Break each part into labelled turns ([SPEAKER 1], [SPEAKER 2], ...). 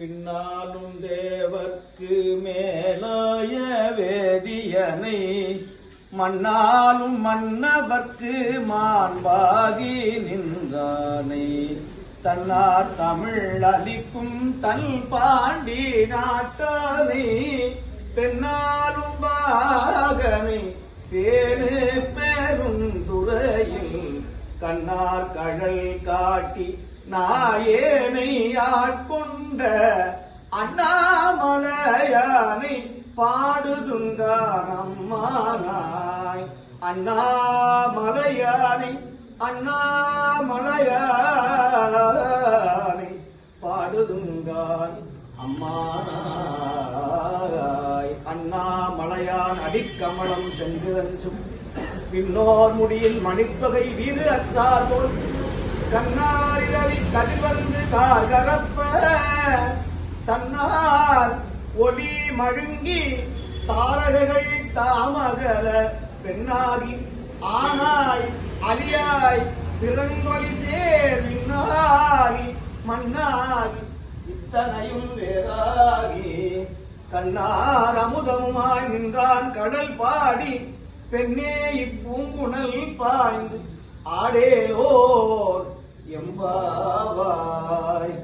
[SPEAKER 1] பின்னாலும் தேவர்க்கு மேலாய வேதியனை மன்னாலும் மன்னவர்க்கு மாண்பாகி நின்றானை. தன்னார் தமிழ் அளிக்கும் தன் பாண்டி நாட்டானை பெண்ணாலும் பாகனை பேணு பெருந்துறையில் கண்ணார் கழல் காட்டி நாயேனை ஆட்கொண்டு அண்ணாமலையானை பாடுதுங்கான் அம்மானாய். அண்ணாமலையானை அண்ணாமலையானை பாடுதுங்கான் அம்மானாய். அண்ணாமலையான் அடிக்கமலம் சென்றிரஞ்சும் பின்னோர் முடியில் மணித்தொகை வீறு அற்றார் போல். கண்ணாரிரவி கதிர்வந்து கார்கரப்ப தன்னார் ஒளி மழுங்கி தாரகைகள் தாமகல பெண்ணாகி ஆனாய் அலியாய் திறங்கொலி சேர் மின்னாகி மண்ணாகி இத்தனையும் வேறாகி கண்ணார் அமுதமுமாய் நின்றான் கடல் பாடி பெண்ணே இப்பூங்குணல் பாய்ந்து ஆடேலோர் எம்பாவாய்.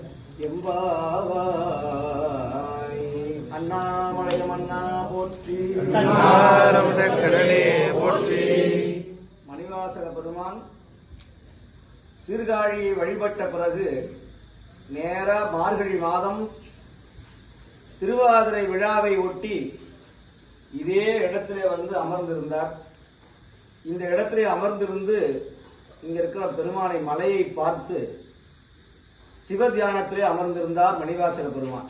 [SPEAKER 1] எம்பாவாய். அண்ணாமலையம் அண்ணா போற்றி.
[SPEAKER 2] கடலே போற்றி.
[SPEAKER 1] மணிவாசக பெருமான் சீர்காழியை வழிபட்ட பிறகு நேர மார்கழி மாதம் திருவாதிரை விழாவை ஒட்டி இதே இடத்திலே வந்து அமர்ந்திருந்தார். இந்த இடத்திலே அமர்ந்திருந்து இங்க இருக்கிற பெருமானை மலையை பார்த்து சிவ தியானத்திலே அமர்ந்திருந்தார் மணிவாசக பெருமான்.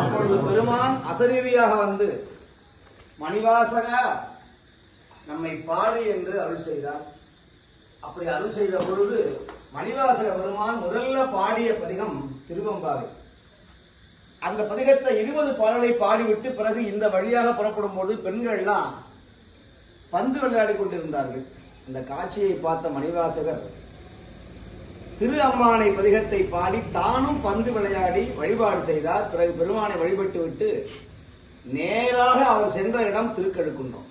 [SPEAKER 1] அப்பொழுது பெருமான் அசரீரியாக வந்து மணிவாசக நம்மை பாடு என்று அருள் செய்தார். அப்படி அருள் செய்த பொழுது மணிவாசக பெருமான் முதல்ல பாடிய பதிகம் திருவம்பாவை. அந்த பதிகத்தை இருபது பாடலை பாடிவிட்டு பிறகு இந்த வழியாக புறப்படும் போது பெண்கள்லாம் பந்து விளையாடி கொண்டிருந்தார்கள். அந்த காட்சியை பார்த்த மணிவாசகர் திரு அம்மானை பதிகத்தை பாடி தானும் பந்து விளையாடி வழிபாடு செய்தார். பிறகு பெருமானை வழிபட்டு விட்டு நேராக அவர் சென்ற இடம் திருக்கழுக்குன்றம்.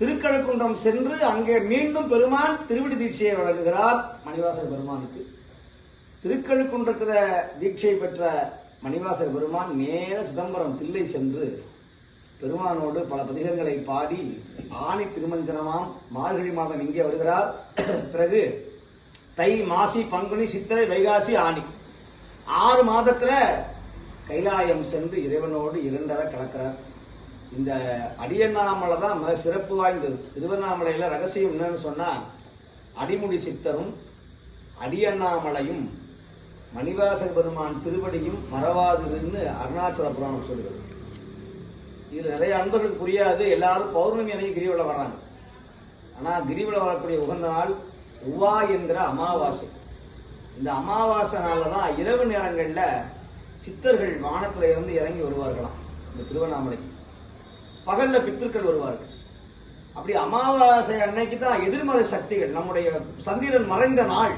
[SPEAKER 1] திருக்கழுக்குன்றம் சென்று அங்கே மீண்டும் பெருமான் திருவிடி தீட்சையை வழங்குகிறார் மணிவாசர் பெருமானுக்கு. திருக்கழுக்குன்றத்தில் தீட்சை பெற்ற மணிவாசர் பெருமான் நேர சிதம்பரம் தில்லை சென்று பெருமானோடு பல பதிகங்களை பாடி ஆணி திருமஞ்சனமாம் மார்கழி மாதம் இங்கே வருகிறார். பிறகு தை மாசி பங்குனி சித்திரை வைகாசி ஆணி. ஆறு மாதத்துல கைலாயம் சென்று இறைவனோடு இரண்டரை கலக்கிறார். இந்த அடியண்ணாமலை தான் மிக சிறப்பு வாய்ந்தது. திருவண்ணாமலையில ரகசியம் என்னன்னு சொன்னா அடிமுடி சித்தரும் அடியண்ணாமலையும் மணிவாசக பெருமான் திருவடியும் மறவாதுன்னு அருணாச்சல புராணம் சொல்கிறது இது நிறைய அன்பர்களுக்கு புரியாது. எல்லாரும் பௌர்ணமி அன்னைக்கு கிரிவலம் வர்றாங்க. ஆனா கிரிவலம் வரக்கூடிய உகந்த நாள் உவா என்கிற அமாவாசை. இந்த அமாவாசை நாளெல்லாம் இரவு நேரங்களில் சித்தர்கள் வானத்தில் இருந்து இறங்கி வருவார்களாம் இந்த திருவண்ணாமலைக்கு. பகலில் பித்திருக்கள் வருவார்கள். அப்படி அமாவாசை அன்னைக்கு தான் எதிர்மறை சக்திகள் நம்முடைய சந்திரன் மறைந்த நாள்.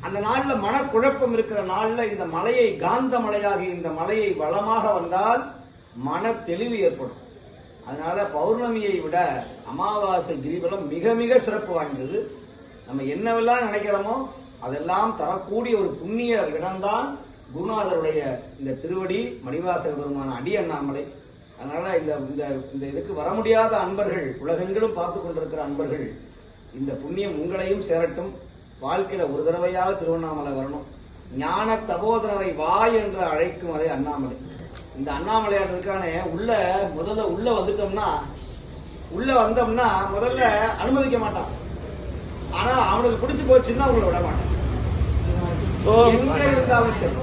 [SPEAKER 1] அந்த நாளில் மனக்குழப்பம் இருக்கிற நாளில் இந்த மலையை காந்த மலையாகி இந்த மலையை வளமாக வந்தால் மன தெளிவு ஏற்படும். அதனால பௌர்ணமியை விட அமாவாசை கிரிவலம் மிக மிக சிறப்பு வாய்ந்தது. நம்ம என்னவெல்லாம் நினைக்கிறோமோ அதெல்லாம் தரக்கூடிய ஒரு புண்ணிய இடம்தான் குருநாதருடைய இந்த திருவடி மணிவாசர் பெருமான அடி அண்ணாமலை. அதனால இந்த இந்த இந்த இதுக்கு வர முடியாத அன்பர்கள் உலகெங்கிலும் பார்த்து கொண்டிருக்கிற அன்பர்கள் இந்த புண்ணியம் உங்களையும் சேரட்டும். வாழ்க்கையில ஒரு தடவையாக திருவண்ணாமலை வரணும். ஞான தபோதரரை வா என்று அழைக்கும் வரை அண்ணாமலை. இந்த அண்ணாமலையார் இருக்கானே உள்ள முதல்ல உள்ள வந்துட்டோம்னா உள்ள வந்தோம்னா முதல்ல அனுமதிக்க மாட்டான். ஆனா அவனுக்கு பிடிச்சு போச்சுன்னா உங்களை விட மாட்டான். இருந்தாலும் சரி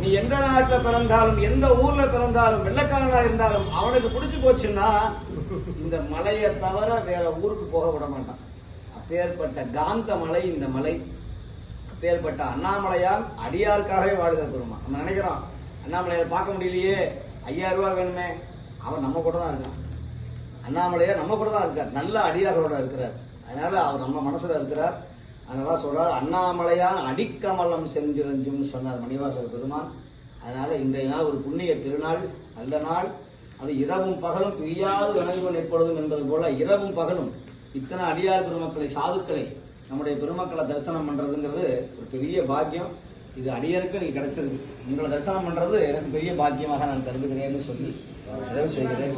[SPEAKER 1] நீ எந்த நாட்டுல பிறந்தாலும் எந்த ஊர்ல பிறந்தாலும் வெள்ளக்காரனா இருந்தாலும் அவனுக்கு பிடிச்சு போச்சுன்னா இந்த மலையை தவிர வேற ஊருக்கு போக விட மாட்டான். அப்பேற்பட்ட காந்த மலை இந்த மலை. அப்பேற்பட்ட அண்ணாமலையால் அடியாருக்காகவே வாழ்கிற பெருமா நம்ம நினைக்கிறோம் அண்ணாமலையார் பார்க்க முடியலையே ஐயாயிரம் ரூபாய் வேணுமே. அவன் நம்ம கூட தான் இருக்கான். அண்ணாமலையார் நம்ம கூட தான் இருக்கார். நல்ல அடியார்களோட இருக்கிறார். அதனால அவர் நம்ம மனசுல இருக்கிறார். அதனால சொல்றார் அண்ணாமலையான் அடிக்கமலம் செஞ்சிருந்தும் சொன்னார் மணிவாசர் பெருமான். அதனால இன்றைய நாள் ஒரு புண்ணிய திருநாள் நல்ல நாள். அது இரவும் பகலும் பிரியாது வணங்குவன் எப்பொழுதும் என்பது போல இரவும் பகலும் இத்தனை அடியார் பெருமக்களை சாதுக்களை நம்முடைய பெருமக்களை தரிசனம் பண்றதுங்கிறது ஒரு பெரிய பாக்கியம். இது அடியருக்கு நீங்க கிடைச்சிருக்கு. உங்களை தரிசனம் பண்றது எனக்கு பெரிய பாக்கியமாக நான் கருதுகிறேன்னு சொல்லி நிறைவு செய்கிறேன்